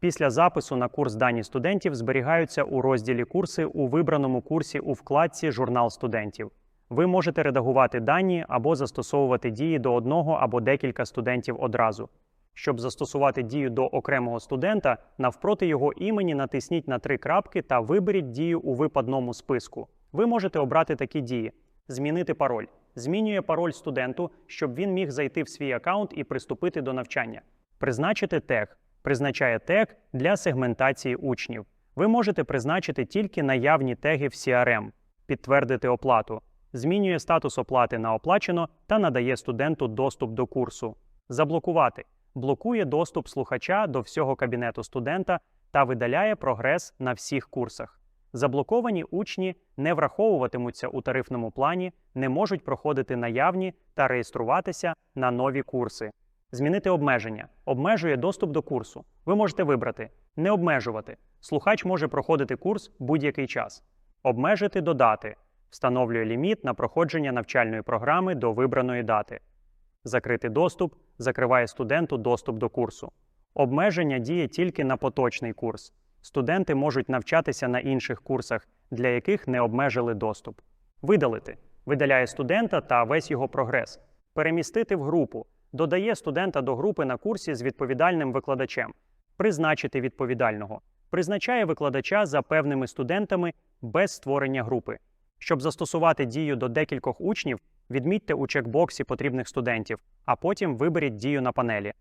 Після запису на курс дані студентів зберігаються у розділі Курси у вибраному курсі у вкладці Журнал студентів. Ви можете редагувати дані або застосовувати дії до одного або декілька студентів одразу. Щоб застосувати дію до окремого студента, навпроти його імені натисніть на три крапки та виберіть дію у випадному списку. Ви можете обрати такі дії: змінити пароль. Змінює пароль студенту, щоб він міг зайти в свій аккаунт і приступити до навчання. Призначити тег. Призначає тег для сегментації учнів. Ви можете призначити тільки наявні теги в CRM, підтвердити оплату, змінює статус оплати на оплачено та надає студенту доступ до курсу. Заблокувати блокує доступ слухача до всього кабінету студента та видаляє прогрес на всіх курсах. Заблоковані учні не враховуватимуться у тарифному плані, не можуть проходити наявні та реєструватися на нові курси. Змінити обмеження. Обмежує доступ до курсу. Ви можете вибрати не обмежувати. Слухач може проходити курс будь-який час. Обмежити до дати. Встановлює ліміт на проходження навчальної програми до вибраної дати. Закрити доступ закриває студенту доступ до курсу. Обмеження діє тільки на поточний курс. Студенти можуть навчатися на інших курсах, для яких не обмежили доступ. Видалити видаляє студента та весь його прогрес. Перемістити в групу додає студента до групи на курсі з відповідальним викладачем. Призначити відповідального призначає викладача за певними студентами без створення групи. Щоб застосувати дію до декількох учнів, відмітьте у чекбоксі потрібних студентів, а потім виберіть дію на панелі.